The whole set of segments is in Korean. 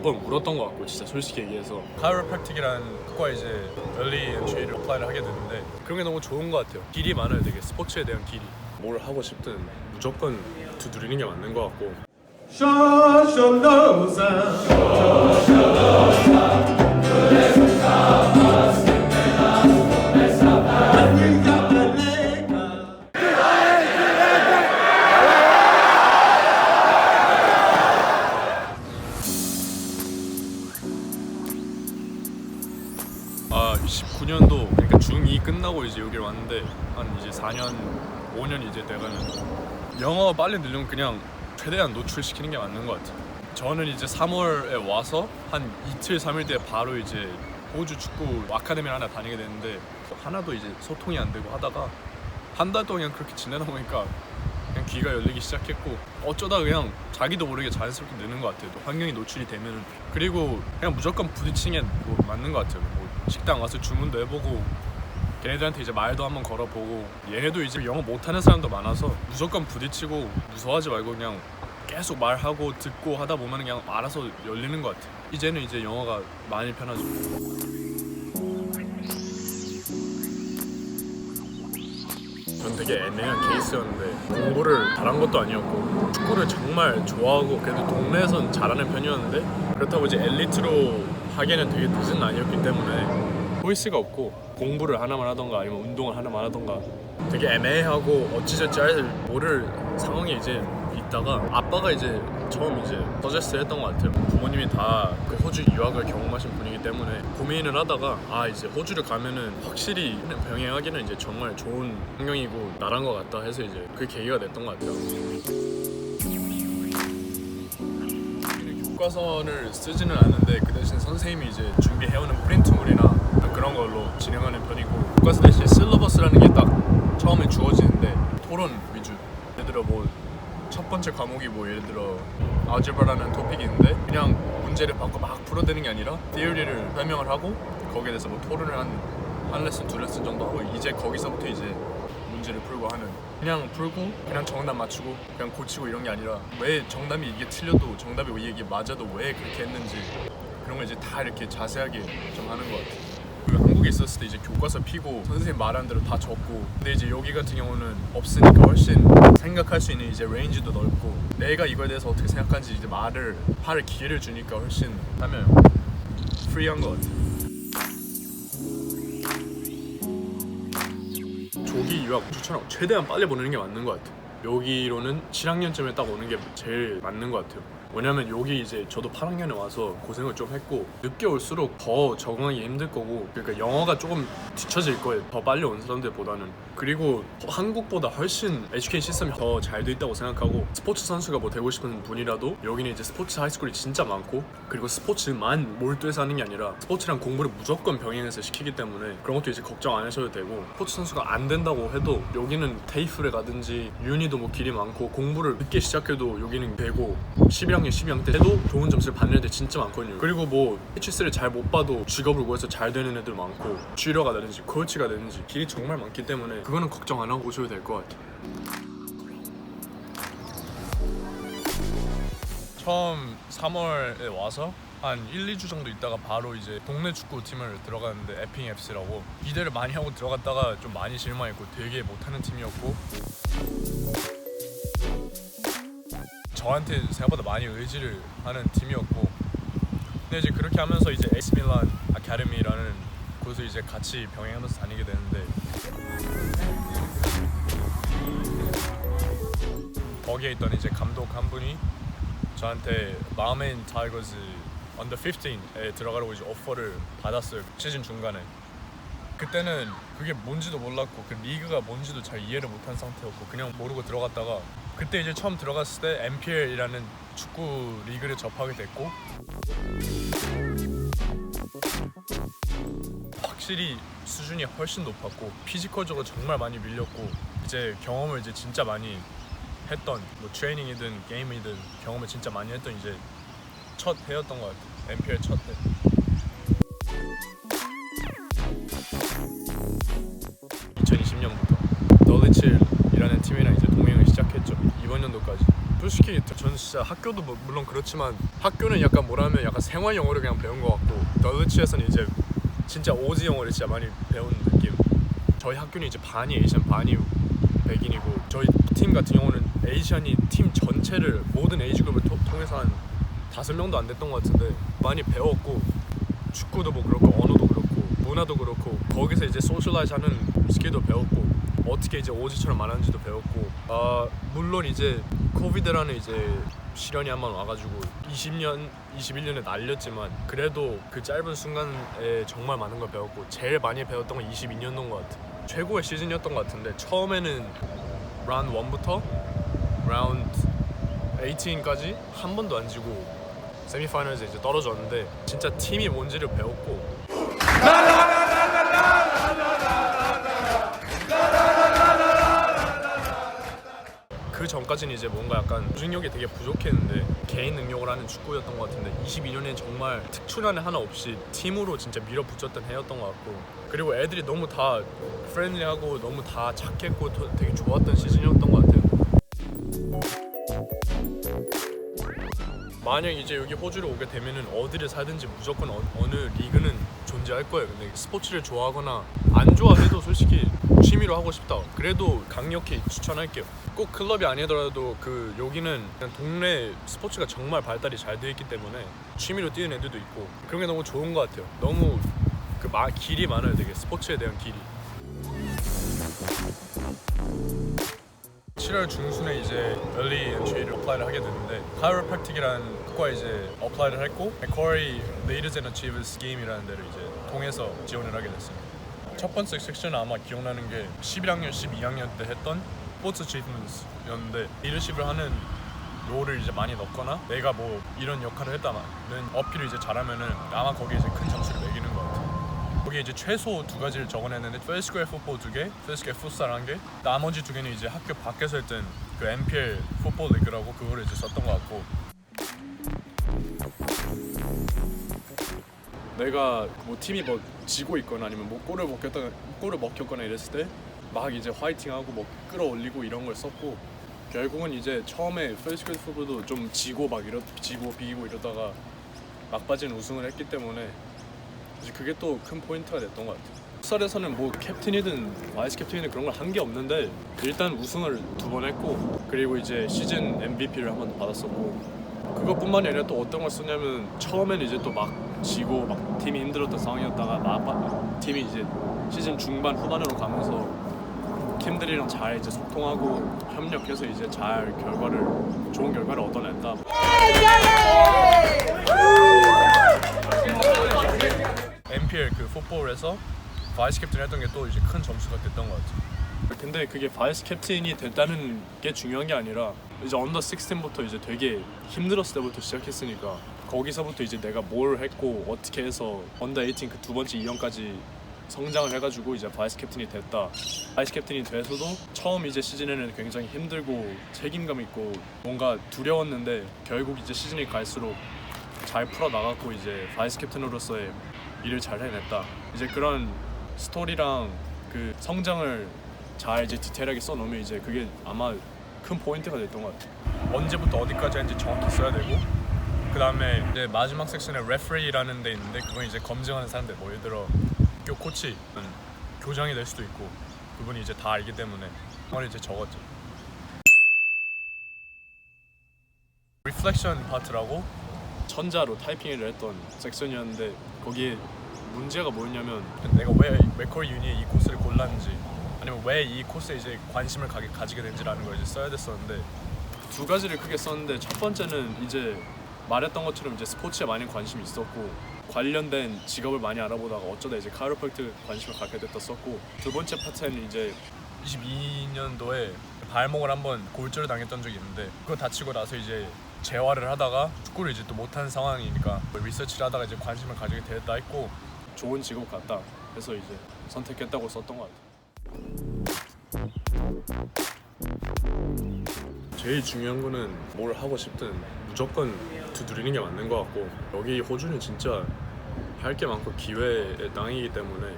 몇번 물었던 것 같고 진짜 솔직히 얘기해서 카이로프랙틱이라는 그과 이제 early entry를 어플라이를 하게 됐는데 그런 게 너무 좋은 것 같아요. 길이 많아요, 되게 스포츠에 대한 길이. 뭘 하고 싶든 무조건 두드리는 게 맞는 것 같고 아 빨리 늘려면 그냥 최대한 노출시키는 게 맞는 것 같아요 저는 이제 3월에 와서 한 이틀 3일 뒤에 바로 이제 호주 축구 아카데미를 하나 다니게 됐는데 하나도 이제 소통이 안 되고 하다가 한 달 동안 그렇게 지내다 보니까 그냥 귀가 열리기 시작했고 어쩌다 그냥 자기도 모르게 자연스럽게 느는 것 같아요. 또 환경이 노출이 되면은 그리고 그냥 무조건 부딪히는 게 뭐 맞는 것 같아요. 뭐 식당 와서 주문도 해보고 걔네들한테 이제 말도 한번 걸어보고 얘네도 이제 영어 못하는 사람도 많아서 무조건 부딪히고 무서워하지 말고 그냥 계속 말하고 듣고 하다 보면 그냥 알아서 열리는 것 같아요. 이제는 이제 영어가 많이 편하죠. 전 되게 애매한 케이스였는데 공부를 잘한 것도 아니었고 축구를 정말 좋아하고 그래도 동네에선 잘하는 편이었는데 그렇다고 이제 엘리트로 하기에는 되게 늦은 나이였기 때문에 포이스가 없고 공부를 하나만 하던가 아니면 운동을 하나만 하던가. 되게 애매하고 어찌저찌 할 모를 상황에 이제 있다가 아빠가 이제 처음 이제 서제스트 했던 것 같아요. 부모님이 다 그 호주 유학을 경험하신 분이기 때문에 고민을 하다가 아 이제 호주를 가면은 확실히 병행하기는 이제 정말 좋은 환경이고 나란 것 같다 해서 이제 그 계기가 됐던 것 같아요. 교과서를 쓰지는 않는데 그 대신 선생님이 이제 준비해오는 프린트물이나 그런 걸로 진행하는 편이고 교과서 대신 실러버스라는 게 딱 처음에 주어지는데 토론 위주 예를 들어 뭐 첫 번째 과목이 뭐 예를 들어 알제브라는 토픽이 있는데 그냥 문제를 받고 막 풀어대는 게 아니라 디어리를 설명을 하고 거기에 대해서 뭐 토론을 한, 한 레슨 두 레슨 정도 하고 이제 거기서부터 이제 문제를 풀고 하는 그냥 풀고 그냥 정답 맞추고 그냥 고치고 이런 게 아니라 왜 정답이 이게 틀려도 정답이 이게 맞아도 왜 그렇게 했는지 그런 걸 이제 다 이렇게 자세하게 좀 하는 것 같아요. 있었을 때 이제 교과서 피고 선생님 말한 대로 다 적고 근데 이제 여기 같은 경우는 없으니까 훨씬 생각할 수 있는 이제 레인지도 넓고 내가 이거에 대해서 어떻게 생각하는지 이제 말을 할 기회를 주니까 훨씬 하면 프리한 것 같아요. 조기 유학 추천하고 최대한 빨리 보내는 게 맞는 것 같아요. 여기로는 7학년쯤에 딱 오는 게 제일 맞는 것 같아요. 왜냐면 여기 이제 저도 8학년에 와서 고생을 좀 했고 늦게 올수록 더 적응하기 힘들 거고 그러니까 영어가 조금 뒤처질 거예요. 더 빨리 온 사람들보다는 그리고 한국보다 훨씬 에듀케이션 시스템이 더 잘 돼 있다고 생각하고 스포츠 선수가 뭐 되고 싶은 분이라도 여기는 이제 스포츠 하이스쿨이 진짜 많고 그리고 스포츠만 몰두해서 하는 게 아니라 스포츠랑 공부를 무조건 병행해서 시키기 때문에 그런 것도 이제 걱정 안 하셔도 되고 스포츠 선수가 안 된다고 해도 여기는 테이프를 가든지 유니도 뭐 길이 많고 공부를 늦게 시작해도 여기는 되고 11학 년 12학년 때 해도 좋은 점수를 받는 애들 진짜 많거든요. 그리고 뭐 HS를 잘 못 봐도 직업을 구해서 잘 되는 애들 많고 쥐러가 되는지 코치가 되는지 길이 정말 많기 때문에 그거는 걱정 안 하고 오셔도 될 것 같아요. 처음 3월에 와서 한 1, 2주 정도 있다가 바로 이제 동네 축구 팀을 들어갔는데 에핑 FC라고 기대를 많이 하고 들어갔다가 좀 많이 실망했고 되게 못하는 팀이었고 저한테 생각보다 많이 의지를 하는 팀이었고 근데 이제 그렇게 하면서 이제 에이스 밀란 아카데미라는 곳을 이제 같이 병행하면서 다니게 되는데 거기에 있던 이제 감독 한 분이 저한테 마음엔 타이거즈 언더 15에 들어가려고 이제 오퍼를 받았어요 시즌 중간에. 그때는 그게 뭔지도 몰랐고 그 리그가 뭔지도 잘 이해를 못한 상태였고 그냥 모르고 들어갔다가 그때 이제 처음 들어갔을 때 MPL이라는 축구 리그를 접하게 됐고 확실히 수준이 훨씬 높았고 피지컬적으로 정말 많이 밀렸고 이제 경험을 이제 진짜 많이 했던 뭐 트레이닝이든 게임이든 경험을 진짜 많이 했던 이제 첫 해였던 것 같아요. MPL 첫 해. 진짜 학교도 뭐- 물론 그렇지만 학교는 약간 뭐라면 약간 생활 영어를 그냥 배운 것 같고 더르치에서는 이제 진짜 오지 영어를 진짜 많이 배운 느낌. 저희 학교는 이제 반이 에이시안 반이 백인이고 저희 팀 같은 경우는 에이시안이 팀 전체를 모든 에이지급을 토- 통해서 한 다섯 명도 안 됐던 것 같은데 많이 배웠고 축구도 뭐 그렇고 언어도 그렇고 문화도 그렇고 거기서 이제 소셜라이즈 하는 스킬도 배웠고 어떻게 이제 오지처럼 말하는지도 배웠고 아 물론 이제 코비드라는 이제 시련이 한 번 와가지고 20년 21년에 날렸지만 그래도 그 짧은 순간에 정말 많은 걸 배웠고 제일 많이 배웠던 건 22년도인 것 같아. 최고의 시즌이었던 것 같은데 처음에는 라운드 1부터 라운드 18까지 한 번도 안 지고 세미파이널에서 이제 떨어졌는데 진짜 팀이 뭔지를 배웠고 전까지는 이제 뭔가 약간 조직력이 되게 부족했는데 개인 능력을 하는 축구였던 것 같은데 22년엔 정말 특출한 애 하나 없이 팀으로 진짜 밀어붙였던 해였던 것 같고 그리고 애들이 너무 다 프렌들리하고 너무 다 착했고 더- 되게 좋았던 시즌이었던 것 같아요. 만약 이제 여기 호주를 오게 되면은 어디를 살든지 무조건 어, 어느 리그는 존재할 거예요. 근데 스포츠를 좋아하거나 안 좋아해도 솔직히 취미로 하고 싶다. 그래도 강력히 추천할게요. 꼭 클럽이 아니더라도 그 여기는 그냥 동네 스포츠가 정말 발달이 잘 되어 있기 때문에 취미로 뛰는 애들도 있고 그런 게 너무 좋은 것 같아요. 너무 그 마, 길이 많아요, 되게 스포츠에 대한 길이. 7월 중순에 이제 early entry를 apply를 하게 됐는데 chiropractic이라는 학과 이제 apply를 했고 Macquarie Leaders and Achievers Scheme이라는 데를 이제 통해서 지원을 하게 됐습니다. 첫 번째 섹션은 아마 기억나는 게 11학년, 12학년 때 했던 스포츠 achievements였는데 리더십을 하는 롤을 이제 많이 넣거나 내가 뭐 이런 역할을 했다는 어필을 이제 잘하면은 아마 거기에 이제 큰 점수를 매기는 것 같아요. 거기에 이제 최소 두 가지를 적어냈는데 페스스퀘어 풋볼 두 개, 페스스퀘어 풋살 한 개, 나머지 두 개는 이제 학교 밖에서 했던 그 NPL 풋볼 리그라고 그거를 이제 썼던 것 같고 내가 뭐 팀이 뭐 지고 있거나 아니면 뭐 골을 먹혔거나 골을 먹혔거나 이랬을 때 막 이제 화이팅하고 뭐 끌어올리고 이런 걸 썼고 결국은 이제 처음에 풋볼도 좀 지고 막 이러 지고 비기고 이러다가 막바지는 우승을 했기 때문에 이제 그게 또 큰 포인트가 됐던 것 같아요. 풋살에서는 뭐 캡틴이든 바이스 캡틴이든 그런 걸 한 게 없는데 일단 우승을 두 번 했고 그리고 이제 시즌 MVP를 한 번 받았었고 그것뿐만이 아니라 또 어떤 걸 쓰냐면 처음에는 이제 또 막 지고 막 팀이 힘들었던 상황이었다가 막 팀이 이제 시즌 중반 후반으로 가면서 팀들이랑 잘 이제 소통하고 협력해서 이제 잘 결과를 좋은 결과를 얻어냈다. NPL 그 풋볼에서 바이스 캡틴 했던 게 또 이제 큰 점수가 됐던 것 같아요. 근데 그게 바이스 캡틴이 됐다는 게 중요한 게 아니라 이제 언더 16부터 이제 되게 힘들었을 때부터 시작했으니까 거기서부터 이제 내가 뭘 했고 어떻게 해서 언더 18 그 두 번째 2년까지 성장을 해가지고 이제 바이스 캡틴이 됐다. 바이스 캡틴이 돼서도 처음 이제 시즌에는 굉장히 힘들고 책임감 있고 뭔가 두려웠는데 결국 이제 시즌이 갈수록 잘 풀어 나갔고 이제 바이스 캡틴으로서의 일을 잘 해냈다. 이제 그런 스토리랑 그 성장을 잘 이제 디테일하게 써놓으면 이제 그게 아마 큰 포인트가 됐던 것 같아요. 언제부터 어디까지 하는지 정확히 써야 되고 그 다음에 이제 마지막 섹션에 레프리라는 데 있는데 그건 이제 검증하는 사람들 뭐 예를 들어 학교 코치, 교장이 될 수도 있고 그분이 이제 다 알기 때문에 그걸 이제 적었죠. 리플렉션 파트라고 천자로 타이핑을 했던 섹션이었는데 거기에 문제가 뭐였냐면 내가 왜 맥커리 유니의 이 코스를 골랐는지 아니면 왜 이 코스에 이제 관심을 가게, 가지게 된지라는 걸 이제 써야 됐었는데 두 가지를 크게 썼는데 첫 번째는 이제 말했던 것처럼 이제 스포츠에 많이 관심이 있었고 관련된 직업을 많이 알아보다가 어쩌다 이제 카이로프랙트 관심을 갖게 됐다 썼고 두 번째 파트는 이제 22년도에 발목을 한번 골절을 당했던 적이 있는데 그거 다치고 나서 이제 재활을 하다가 축구를 이제 또 못하는 상황이니까 리서치를 하다가 이제 관심을 가지게 됐다 했고 좋은 직업 같다 해서 이제 선택했다고 썼던 것 같아요. 제일 중요한 거는 뭘 하고 싶든 무조건 두드리는 게 맞는 것 같고 여기 호주는 진짜 할 게 많고 기회의 땅이기 때문에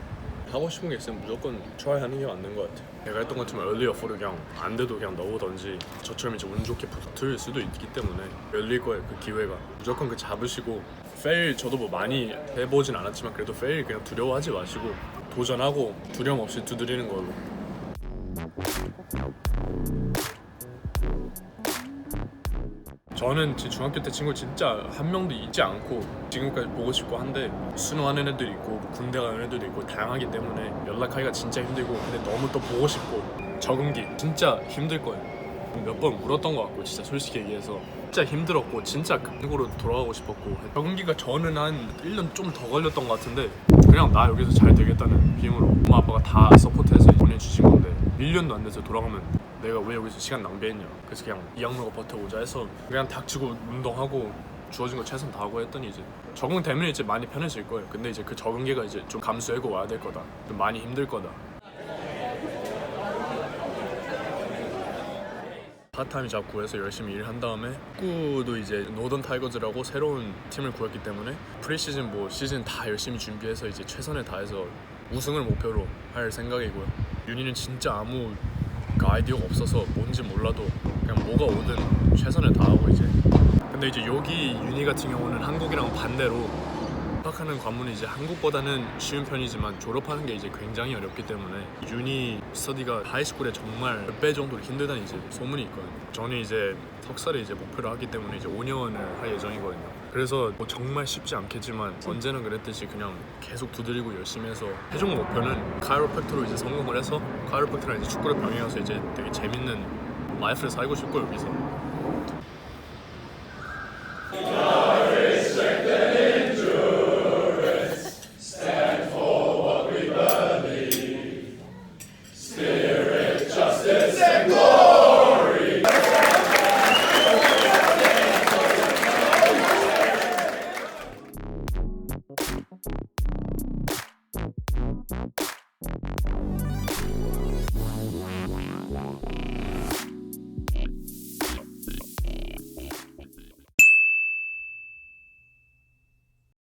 하고 싶은 게 있으면 무조건 try 하는 게 맞는 것 같아. 내가 했던 것처럼 early offer를 그냥 안 돼도 그냥 넣으던지 저처럼 이제 운 좋게 붙을 수도 있기 때문에 열릴 거예요 그 기회가 무조건 그 잡으시고 fail 저도 뭐 많이 해보진 않았지만 그래도 fail 그냥 두려워하지 마시고 도전하고 두려움 없이 두드리는 걸로 저는 제 중학교 때 친구 진짜 한 명도 잊지 않고 지금까지 보고 싶고 한데 수능하는 애들 있고 군대 가는 애들도 있고 다양하기 때문에 연락하기가 진짜 힘들고 근데 너무 또 보고 싶고 적응기 진짜 힘들 거예요. 몇 번 울었던 것 같고 진짜 솔직히 얘기해서 진짜 힘들었고 진짜 한국으로 돌아가고 싶었고 적응기가 저는 한 1년 좀 더 걸렸던 것 같은데 그냥 나 여기서 잘 되겠다는 힘으로 엄마 아빠가 다 서포트해서 보내주신 건데 1년도 안 돼서 돌아가면 내가 왜 여기서 시간 낭비했냐. 그래서 그냥 이 악물고 버텨보자 해서 그냥 닥치고 운동하고 주어진 거 최선 다하고 했더니 이제 적응되면 이제 많이 편해질 거예요. 근데 이제 그 적응기가 이제 좀 감수하고 와야 될 거다. 좀 많이 힘들 거다. 파타임 잡 구해서 열심히 일한 다음에 축구도 이제 노던 타이거즈라고 새로운 팀을 구했기 때문에 프리시즌 뭐 시즌 다 열심히 준비해서 이제 최선을 다해서 우승을 목표로 할 생각이고요. 윤희는 진짜 아무 그 아이디어가 없어서 뭔지 몰라도 그냥 뭐가 오든 최선을 다하고 이제 근데 이제 여기 윤희 같은 경우는 한국이랑 반대로 입학하는 관문이 이제 한국보다는 쉬운 편이지만 졸업하는 게 이제 굉장히 어렵기 때문에 유니 스터디가 하이스쿨에 정말 몇 배 정도로 힘들다는 이제 소문이 있거든요. 저는 이제 석사를 이제 목표로 하기 때문에 이제 5년을 할 예정이거든요. 그래서 뭐 정말 쉽지 않겠지만 언제나 그랬듯이 그냥 계속 두드리고 열심히 해서 최종 목표는 카이로팩터로 이제 성공을 해서 카이로팩터랑 이제 축구를 병행해서 이제 되게 재밌는 라이프를 살고 싶고 여기서